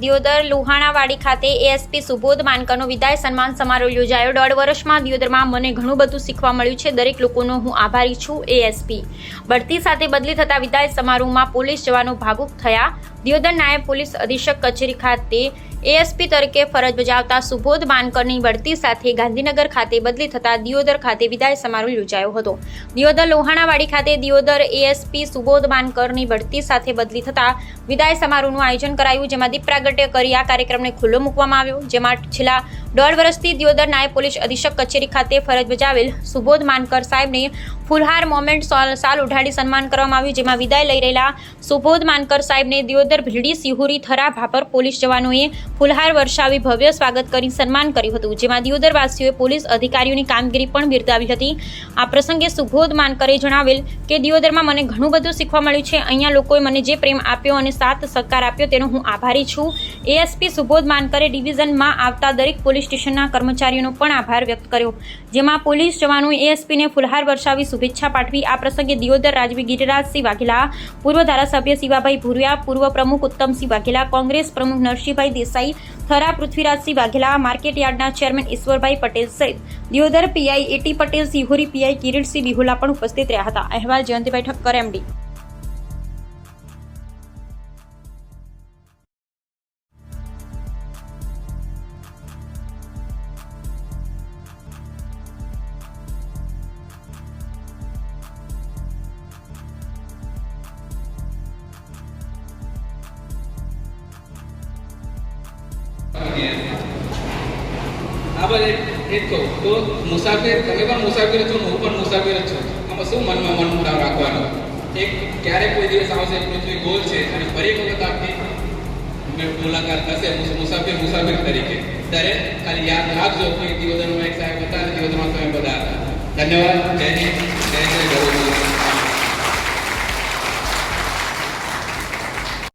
દિયોદર લુહાણાવાડી ખાતે એએસપી સુબોધ માનકરનો વિદાય સન્માન સમારોહ યોજાયો. દોઢ વર્ષમાં દિયોદરમાં મને ઘણું બધું શીખવા મળ્યું છે. દરેક લોકોનો હું આભારી છું એએસપી. બઢતી સાથે બદલી થતા વિદાય સમારોહમાં પોલીસ જવાનો ભાવુક થયા. દિયોદર નાયબ પોલીસ અધિક્ષક કચેરી ખાતે એએસપી તરીકે ફરજ બજાવતા સુબોધ માનકરની બઢતી સાથે ગાંધીનગર ખાતે બદલી થતા દિયોદર ખાતે વિદાય સમારોહ યોજાયો હતો. દિયોદર લોહાણાવાડી ખાતે દિયોદર એએસપી સુબોધ માનકરની બઢતી સાથે બદલી થતા વિદાય સમારોહનું આયોજન કરાયું, જેમાં દીપ પ્રાગટ્ય કરી આ કાર્યક્રમને ખુલ્લો મૂકવામાં આવ્યો, જેમાં છેલ્લા દોઢ વર્ષથી દિયોદર નાયબ પોલીસ અધિક્ષક કચેરી ખાતે ફરજ બજાવેલ સુબોધ માનકર સાહેબને ફુલહાર મોમેન્ટ સાલ ઉઢાડી સન્માન કરવામાં આવ્યું, જેમાં વિદાય લઈ રહેલા સુબોધ માનકર સાહેબને દિયોદર ભીલડી સિહુરી થરા ભાપર પોલીસ જવાનોએ ફુલહાર વર્ષાવી ભવ્ય સ્વાગત કરી સન્માન કર્યું હતું. જેમાં દિયોદરવાસીઓએ પોલીસ અધિકારીઓની કામગીરી પણ બિરદાવી હતી. આ પ્રસંગે સુબોધ માનકરે જણાવેલ કે, દિયોદરમાં મને ઘણું બધું શીખવા મળ્યું છે. અહીંયા લોકોએ મને જે પ્રેમ આપ્યો અને સાથ સહકાર આપ્યો તેનો હું આભારી છું. એએસપી સુબોધ માનકરે ડિવિઝનમાં આવતા દરેક પોલીસ સ્ટેશનના કર્મચારીઓનો પણ આભાર વ્યક્ત કર્યો. જેમાં પોલીસ જવાનોએ એએસપીને ફુલહાર વર્ષાવી શુભેચ્છા પાઠવી. આ પ્રસંગે દિયોદર રાજવી ગિરિરાજસિંહ વાઘેલા, પૂર્વ ધારાસભ્ય શિવાભાઈ ભુરિયા, પૂર્વ પ્રમુખ ઉત્તમસિંહ વાઘેલા, કોંગ્રેસ પ્રમુખ નરસિંહભાઈ દેસાઈ થરા પૃથ્વીરાજસિંહ વાઘેલા, માર્કેટ યાર્ડના ચેરમેન ઈશ્વરભાઈ પટેલ સહિત Deodar PI AT Patel, Sihori PI Kiritsinh Bihola પણ ઉપસ્થિત રહ્યા હતા. અહેવાલ જયંતિભાઈ ઠક્કર એમડી હા કોઈ દિવસ આવશે ગોલ છે અને ફરી વખત મુલાકાત થશે, મુસ- મુસાફિર મુસાફિર તરીકે. યાદ રાખજો કે દિવોદરમાં એક સાહેબ હતા તમે બધા હતા. ધન્યવાદ. જય જય જય